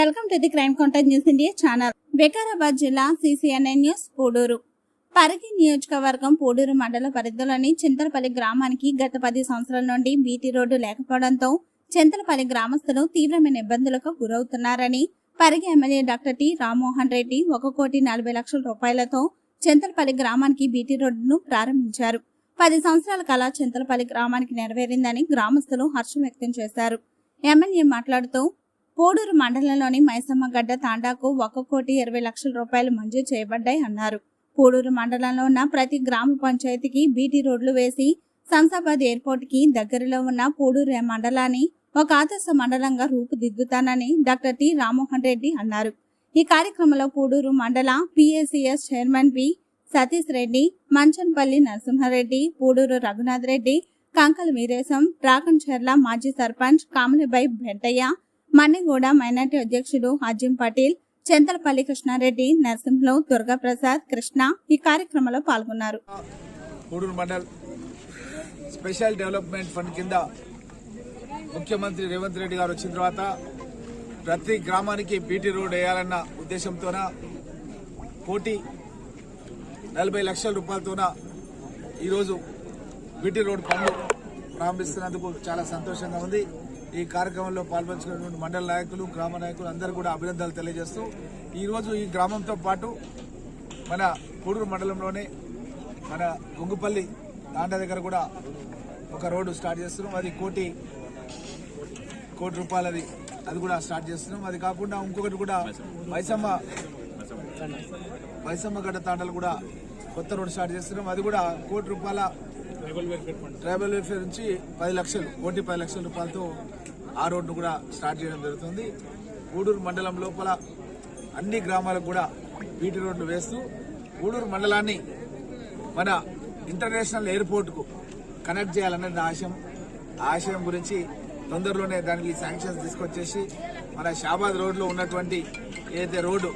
Welcome to the crime contact news India channel. Vikarabad జిల్లా CCNI news Pudur. Parigi నియోజకవర్గం పూడూరు మండల పరిధిలోని చింతలపల్లి గ్రామానికి గత పది సంవత్సరాల నుండి బీటీ రోడ్డు లేకపోవడంతో చింతలపల్లి గ్రామస్తులు తీవ్రమైన ఇబ్బందులకు గురవుతున్నారని Parigi MLA doctor T Rammohan Reddy ఒక కోటి నలభై లక్షల రూపాయలతో చింతలపల్లి గ్రామానికి బీటీ రోడ్డును ప్రారంభించారు. పది సంవత్సరాల కళ చింతలపల్లి గ్రామానికి నెరవేరిందని గ్రామస్తులు హర్షం వ్యక్తం చేశారు. ఎమ్మెల్యే మాట్లాడుతూ పోడూరు మండలంలోని మైసమ్మ గడ్డ తాండాకు ఒక కోటి ఇరవై లక్షల రూపాయలు మంజూరు చేయబడ్డాయి అన్నారు. పోడూరు మండలంలో ఉన్న ప్రతి గ్రామ పంచాయతీకి బీటీ రోడ్లు వేసి శంసాబాద్ ఎయిర్పోర్ట్కి దగ్గరలో ఉన్న పోడూరు మండలాన్ని ఒక ఆదర్శ మండలంగా రూపుదిద్దుతానని డాక్టర్ టి రామ్మోహన్ రెడ్డి అన్నారు. ఈ కార్యక్రమంలో పూడూరు మండల PACS chairman P Satish Reddy Manchanpally Narasimhareddy Pudur Raghunath Reddy Kankala Veeresham Rakancherla మాజీ సర్పంచ్ కామలిబాయి వెంటయ్య మన్నెగూడ మైనార్టీ అధ్యక్షుడు అజిం పటేల్ చెంతలపల్లి కృష్ణారెడ్డి నరసింహలో దుర్గాప్రసాద్ కృష్ణ ఈ కార్యక్రమంలో పాల్గొన్నారు. మండల్ స్పెషల్ డెవలప్మెంట్ ఫండ్ కింద ముఖ్యమంత్రి రేవంత్ రెడ్డి గారు వచ్చిన తర్వాత ప్రతి గ్రామానికి బీటీ రోడ్ వేయాలన్న ఉద్దేశంతోన కోటి నలభై లక్షల రూపాయలతోన ఈరోజు బీటీ రోడ్ పనులు ప్రారంభిస్తున్నందుకు చాలా సంతోషంగా ఉంది. ఈ కార్యక్రమంలో పాల్పంచుకున్నటువంటి మండల నాయకులు గ్రామ నాయకులు అందరూ కూడా అభినందనలు తెలియజేస్తూ ఈరోజు ఈ గ్రామంతో పాటు మన కూడూరు మండలంలోనే మన గొంగుపల్లి దాండ దగ్గర కూడా ఒక రోడ్డు స్టార్ట్ చేస్తున్నాం. అది కోటి కోటి రూపాయలది అది కూడా స్టార్ట్ చేస్తున్నాం. అది కాకుండా ఇంకొకటి కూడా మైసమ్మ మైసమ్మ గడ్డ తాండలు కూడా కొత్త రోడ్డు స్టార్ట్ చేస్తున్నాం. అది కూడా కోటి రూపాయల ట్రైబల్ వెల్ఫేర్ నుంచి పది లక్షలు కోటి పది లక్షల రూపాయలతో ఆ రోడ్డు కూడా స్టార్ట్ చేయడం జరుగుతుంది. గూడూరు మండలం లోపల అన్ని గ్రామాలకు కూడా బీటీ రోడ్లు వేస్తూ గూడూరు మండలాన్ని మన ఇంటర్నేషనల్ ఎయిర్పోర్ట్కు కనెక్ట్ చేయాలనేది ఆశయం. ఆశయం గురించి తొందరలోనే దానికి శాంక్షన్స్ తీసుకొచ్చేసి మన షాబాద్ రోడ్లో ఉన్నటువంటి ఏదైతే రోడ్డు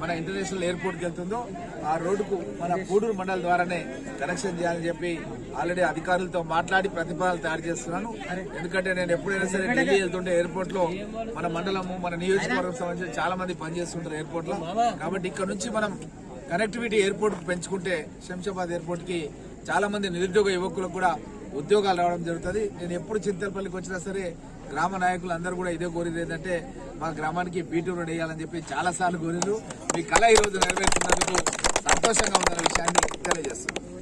మన ఇంటర్నేషనల్ ఎయిర్పోర్ట్కి వెళ్తుందో ఆ రోడ్డుకు మన పూడూరు మండలం ద్వారానే కనెక్షన్ చేయాలని చెప్పి ఆల్రెడీ అధికారులతో మాట్లాడి ప్రతిపాదనలు తయారు చేస్తున్నాను. ఎందుకంటే నేను ఎప్పుడైనా సరే ఢిల్లీ వెళ్తుంటే ఎయిర్పోర్ట్లో మన మండలము మన నియోజకవర్గం సంబంధించి చాలా మంది పనిచేస్తుంటారు ఎయిర్పోర్ట్లో కాబట్టి ఇక్కడ నుంచి మనం కనెక్టివిటీ ఎయిర్పోర్ట్ పెంచుకుంటే శంషాబాద్ ఎయిర్పోర్ట్కి చాలా మంది నిరుద్యోగ యువకులకు కూడా ఉద్యోగాలు రావడం జరుగుతుంది. నేను ఎప్పుడు చింతలపల్లికి వచ్చినా సరే గ్రామ నాయకులు అందరూ కూడా ఇదే కోరేది ఏంటంటే మా గ్రామానికి బీటీ రోడ్ వేయాలని చెప్పి చాలా సార్లు కోరారు మీ కళ ఈరోజు రోజు సంతోషంగా ఉందన్న విషయాన్ని తెలియజేస్తున్నాను.